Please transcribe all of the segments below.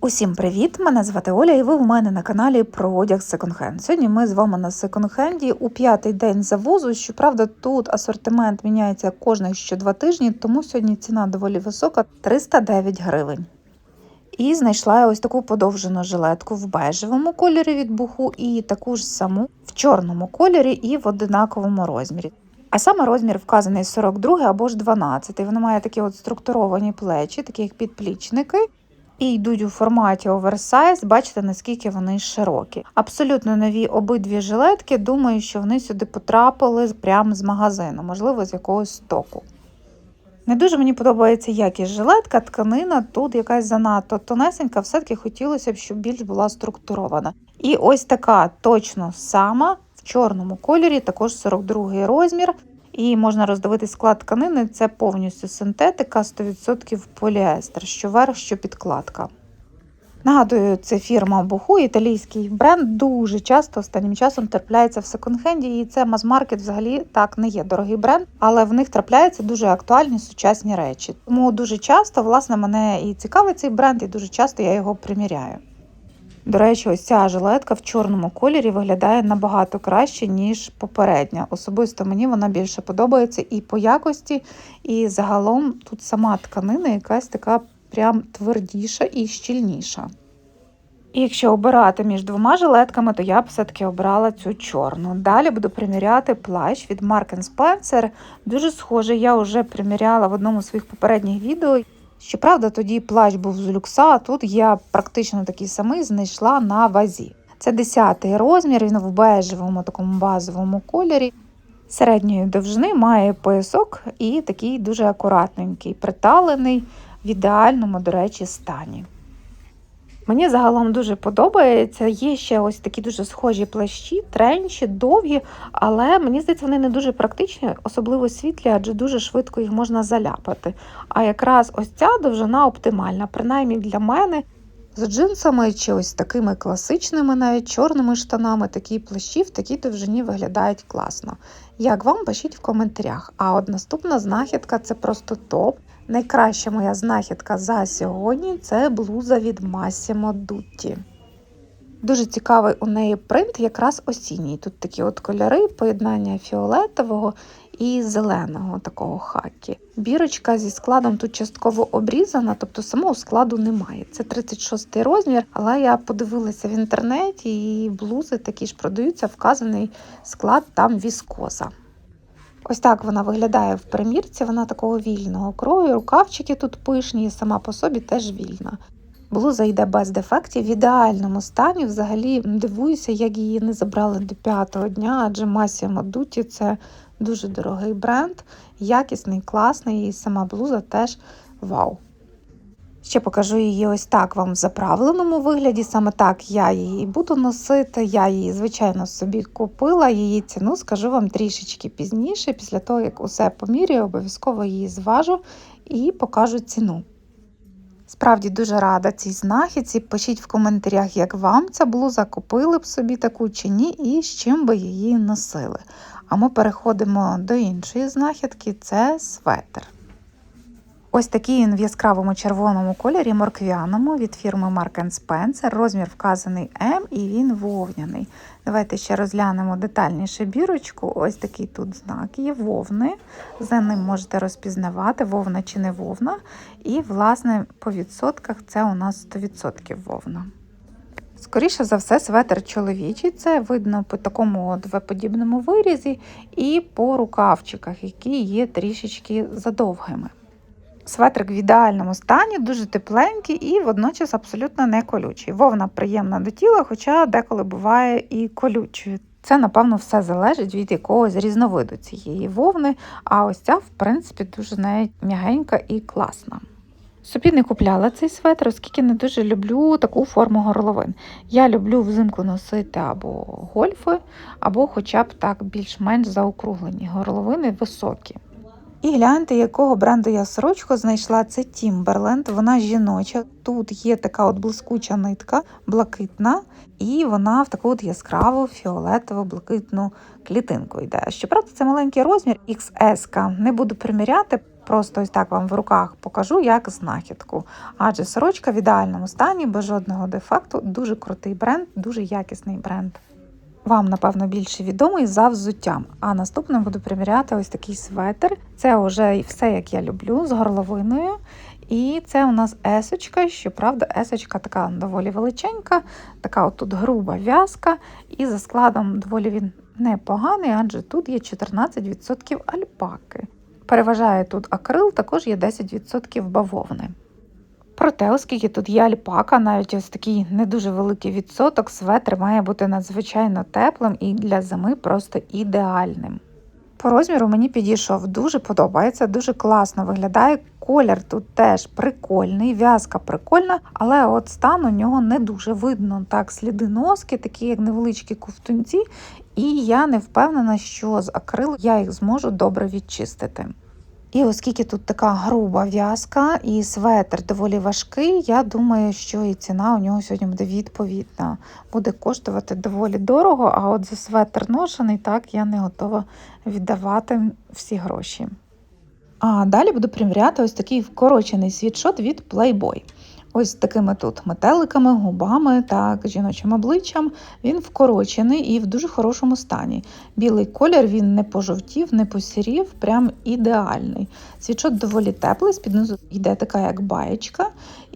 Усім привіт! Мене звати Оля, і ви в мене на каналі про одяг секонд-хенд. Сьогодні ми з вами на секонд-хенді у п'ятий день завозу. Щоправда, тут асортимент міняється кожних що два тижні, тому сьогодні ціна доволі висока 309 гривень. І знайшла я ось таку подовжену жилетку в бежевому кольорі від буху, і таку ж саму в чорному кольорі і в одинаковому розмірі. А саме розмір вказаний 42 або ж 12. Вона має такі от структуровані плечі, такі як підплічники. І йдуть у форматі оверсайз, бачите, наскільки вони широкі. Абсолютно нові обидві жилетки. Думаю, що вони сюди потрапили прямо з магазину, можливо, з якогось стоку. Не дуже мені подобається якість жилетка, тканина тут якась занадто тонесенька, все-таки хотілося б, щоб більш була структурована. І ось така точно сама в чорному кольорі, також 42 розмір. І можна роздивити склад тканини. Це повністю синтетика, 100% поліестер, що верх, що підкладка. Нагадую, це фірма Буху, італійський бренд. Дуже часто останнім часом трапляється в секонд-хенді, і це мазмаркет взагалі так не є дорогий бренд, але в них трапляються дуже актуальні сучасні речі. Тому дуже часто, власне, мене і цікавить цей бренд, і дуже часто я його приміряю. До речі, ось ця жилетка в чорному кольорі виглядає набагато краще, ніж попередня. Особисто мені вона більше подобається і по якості, і загалом тут сама тканина якась така прям твердіша і щільніша. І якщо обирати між двома жилетками, то я б все-таки обрала цю чорну. Далі буду приміряти плащ від Mark Spencer. Дуже схожий, я вже приміряла в одному з своїх попередніх відео. Щоправда, тоді плащ був з люкса, а тут я практично такий самий знайшла на вазі. Це 10 розмір, він в бежевому такому базовому кольорі. Середньої довжини має поясок і такий дуже акуратненький, приталений в ідеальному, до речі, стані. Мені загалом дуже подобається. Є ще ось такі дуже схожі плащі, тренчі, довгі, але мені здається, вони не дуже практичні, особливо світлі, адже дуже швидко їх можна заляпати. А якраз ось ця довжина оптимальна, принаймні для мене. З джинсами чи ось такими класичними, навіть чорними штанами, такі плащі в такій довжині виглядають класно. Як вам пишіть в коментарях. А от наступна знахідка це просто топ. Найкраща моя знахідка за сьогодні це блуза від Massimo Dutti. Дуже цікавий у неї принт, якраз осінній. Тут такі от кольори, поєднання фіолетового і зеленого такого хакі. Бірочка зі складом тут частково обрізана, тобто самого складу немає. Це 36 розмір, але я подивилася в інтернеті, і блузи такі ж продаються, вказаний склад там віскоза. Ось так вона виглядає в примірці, вона такого вільного крою, рукавчики тут пишні, і сама по собі теж вільна. Блуза йде без дефектів, в ідеальному стані. Взагалі дивуюся, як її не забрали до п'ятого дня, адже Масія Мадуті – це дуже дорогий бренд, якісний, класний, і сама блуза теж вау. Ще покажу її ось так вам в заправленому вигляді. Саме так я її буду носити. Я її, звичайно, собі купила. Її ціну скажу вам трішечки пізніше, після того, як усе помірюю, обов'язково її зважу і покажу ціну. Справді дуже рада цій знахідці. Пишіть в коментарях, як вам ця блуза, купили б собі таку чи ні, і з чим би її носили. А ми переходимо до іншої знахідки це светр. Ось такий він в яскравому червоному кольорі морквяному від фірми Mark Spencer. Розмір вказаний М і він вовняний. Давайте ще розглянемо детальніше бірочку. Ось такий тут знак є вовни. За ним можете розпізнавати, вовна чи не вовна. І, власне, по відсотках це у нас 100% вовна. Скоріше за все, светр чоловічий, це видно по такому от В-подібному вирізі і по рукавчиках, які є трішечки задовгими. Светрик в ідеальному стані, дуже тепленький і водночас абсолютно не колючий. Вовна приємна до тіла, хоча деколи буває і колючою. Це, напевно, все залежить від якогось різновиду цієї вовни, а ось ця, в принципі, дуже навіть м'ягенька і класна. Собі не купляла цей светр, оскільки не дуже люблю таку форму горловин. Я люблю взимку носити або гольфи, або хоча б так більш-менш заокруглені горловини високі. І гляньте, якого бренду я сорочку знайшла. Це Timberland, Вона жіноча. Тут є така от блискуча нитка, блакитна, і вона в таку от яскраву фіолетово-блакитну клітинку йде. Щоправда, це маленький розмір XS. Не буду приміряти. Просто ось так вам в руках покажу як знахідку. Адже сорочка в ідеальному стані, без жодного дефекту, дуже крутий бренд, дуже якісний бренд. Вам, напевно, більше відомий за взуттям. А наступним буду приміряти ось такий светр. Це вже все, як я люблю, з горловиною. І це у нас есочка. Щоправда, есочка така доволі величенька, така отут груба в'язка, і за складом доволі він непоганий, адже тут є 14% альпаки. Переважає тут акрил, також є 10% бавовни. Проте, оскільки тут є альпака, навіть ось такий не дуже великий відсоток, светр має бути надзвичайно теплим і для зими просто ідеальним. По розміру мені підійшов, дуже подобається, дуже класно виглядає. Колір тут теж прикольний, в'язка прикольна, але от стан у нього не дуже видно. Так, сліди носки, такі як невеличкі ковтунці, і я не впевнена, що з акрилу я їх зможу добре відчистити. І оскільки тут така груба в'язка і светр доволі важкий, я думаю, що і ціна у нього сьогодні буде відповідна. Буде коштувати доволі дорого, а от за светр ношений, так я не готова віддавати всі гроші. А далі буду приміряти ось такий вкорочений світшот від Playboy. Ось такими тут метеликами, губами та жіночим обличчям. Він вкорочений і в дуже хорошому стані. Білий колір він не пожовтів, не посірів, прям ідеальний. Свічот доволі теплий, з низу йде така як баєчка.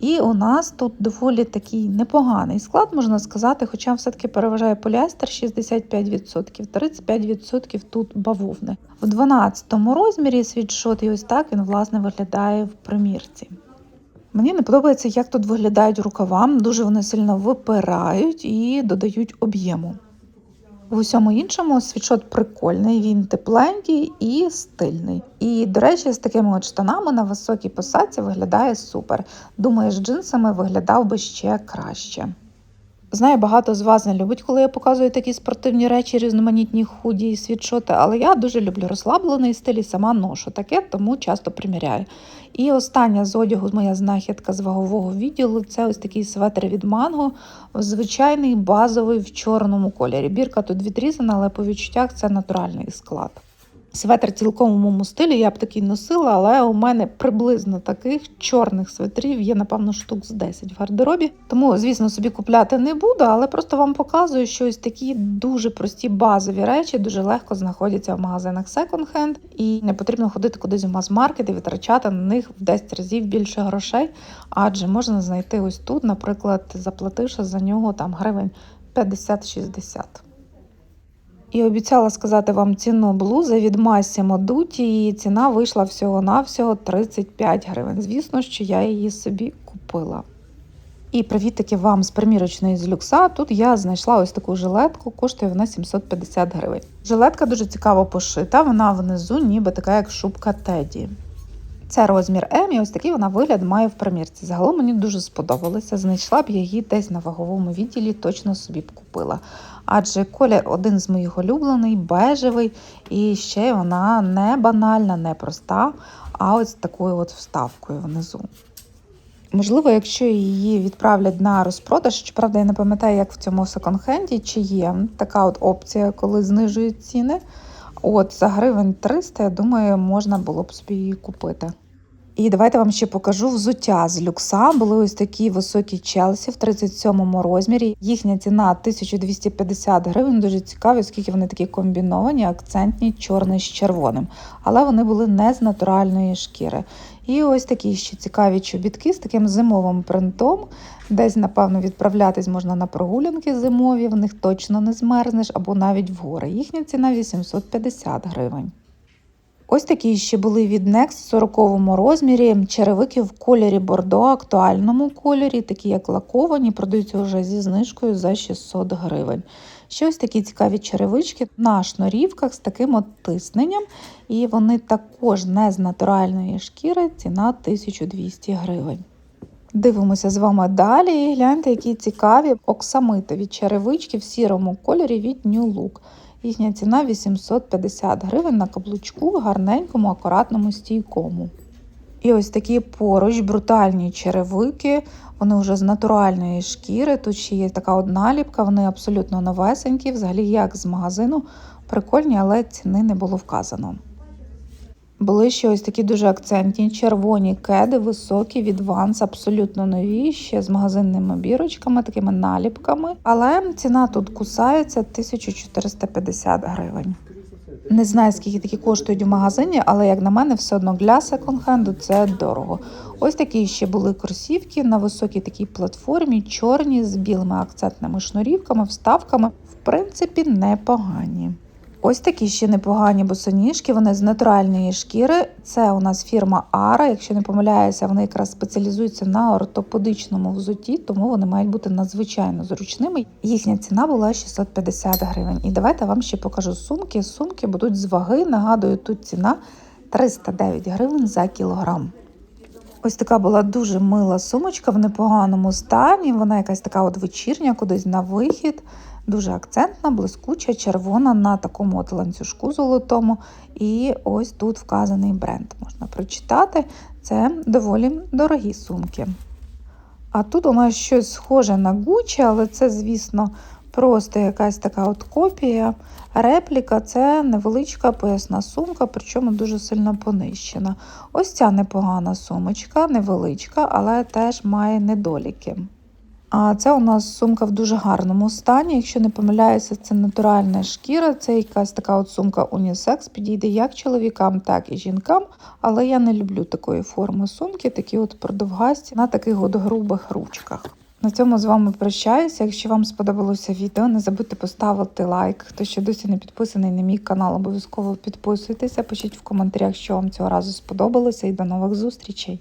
І у нас тут доволі такий непоганий склад, можна сказати, хоча все-таки переважає поліестер 65%, 35% тут бавовни. В 12 розмірі світшот, і ось так він власне виглядає в примірці. Мені не подобається, як тут виглядають рукава. Дуже вони сильно випирають і додають об'єму. В усьому іншому світшот прикольний, він тепленький і стильний. І, до речі, з такими от штанами на високій посадці виглядає супер. Думаю, з джинсами виглядав би ще краще. Знаю, багато з вас не любить, коли я показую такі спортивні речі, різноманітні худі і світшоти, але я дуже люблю розслаблений стиль і сама ношу таке, тому часто приміряю. І остання з одягу, моя знахідка з вагового відділу це ось такий светр від манго, звичайний базовий в чорному кольорі. Бірка тут відрізана, але по відчуттях це натуральний склад. Светр цілком у моєму стилі, я б такий носила, але у мене приблизно таких чорних светрів є, напевно, штук з 10 в гардеробі. Тому, звісно, собі купляти не буду, але просто вам показую, що ось такі дуже прості базові речі дуже легко знаходяться в магазинах секонд-хенд, і не потрібно ходити кудись в мас-маркет і витрачати на них в 10 разів більше грошей, адже можна знайти ось тут, наприклад, заплативши за нього там гривень 50-60. І обіцяла сказати вам ціну блузи від Massimo Dutti, і ціна вийшла всього-навсього 35 гривень. Звісно, що я її собі купила. І привітики вам з примірочної з люкса. Тут я знайшла ось таку жилетку, коштує вона 750 гривень. Жилетка дуже цікаво пошита, вона внизу, ніби така, як шубка Теді. Це розмір М, і ось такий вона вигляд має в примірці. Загалом мені дуже сподобалося. Знайшла б я її десь на ваговому відділі, точно собі б купила. Адже колір один з моїх улюблений, бежевий, і ще вона не банальна, не проста, а ось такою от вставкою внизу. Можливо, якщо її відправлять на розпродаж, щоправда, я не пам'ятаю, як в цьому секонд-хенді, чи є така от опція, коли знижують ціни. От за гривень 300, я думаю, можна було б собі її купити. І давайте вам ще покажу взуття з люкса. Були ось такі високі челсі в 37-му розмірі. Їхня ціна 1250 гривень. Дуже цікаві, оскільки вони такі комбіновані, акцентні, чорний з червоним. Але вони були не з натуральної шкіри. І ось такі ще цікаві чобітки з таким зимовим принтом. Десь, напевно, відправлятись можна на прогулянки зимові, в них точно не змерзнеш, або навіть в гори. Їхня ціна 850 гривень. Ось такі ще були від Next в 40 розмірі. Черевики в кольорі бордо, актуальному кольорі, такі як лаковані, продаються вже зі знижкою за 600 гривень. Ще ось такі цікаві черевички на шнурівках з таким от тисненням, і вони також не з натуральної шкіри, ціна 1200 гривень. Дивимося з вами далі і гляньте, які цікаві оксамитові черевички в сірому кольорі від New Look. Їхня ціна 850 гривень на каблучку, гарненькому, акуратному стійкому. І ось такі поруч брутальні черевики, вони вже з натуральної шкіри. Тут ще є така одна ліпка, вони абсолютно новесенькі, взагалі як з магазину. Прикольні, але ціни не було вказано. Були ще ось такі дуже акцентні червоні кеди, високі від абсолютно нові, ще з магазинними бірочками, такими наліпками. Але ціна тут кусається 1450 гривень. Не знаю, скільки такі коштують в магазині, але як на мене, все одно для секонд-хенду це дорого. Ось такі ще були кросівки на високій такій платформі, чорні з білими акцентними шнурівками, вставками. В принципі, непогані. Ось такі ще непогані босоніжки, вони з натуральної шкіри. Це у нас фірма Ара. Якщо не помиляюся, вони якраз спеціалізуються на ортопедичному взутті, тому вони мають бути надзвичайно зручними. Їхня ціна була 650 гривень. І давайте вам ще покажу сумки. Сумки будуть з ваги. Нагадую, тут ціна 309 гривень за кілограм. Ось така була дуже мила сумочка в непоганому стані. Вона якась така от вечірня, кудись на вихід. Дуже акцентна, блискуча, червона на такому от ланцюжку золотому. І ось тут вказаний бренд. Можна прочитати. Це доволі дорогі сумки. А тут у нас щось схоже на Gucci, але це, звісно, просто якась така от копія. Репліка це невеличка поясна сумка, причому дуже сильно понищена. Ось ця непогана сумочка, невеличка, але теж має недоліки. А це у нас сумка в дуже гарному стані. Якщо не помиляюся, це натуральна шкіра. Це якась така от сумка унісекс, підійде як чоловікам, так і жінкам. Але я не люблю такої форми сумки, такі от продовгасті на таких от грубих ручках. На цьому з вами прощаюся. Якщо вам сподобалося відео, не забудьте поставити лайк. Хто ще досі не підписаний на мій канал, обов'язково підписуйтеся. Пишіть в коментарях, що вам цього разу сподобалося, і до нових зустрічей.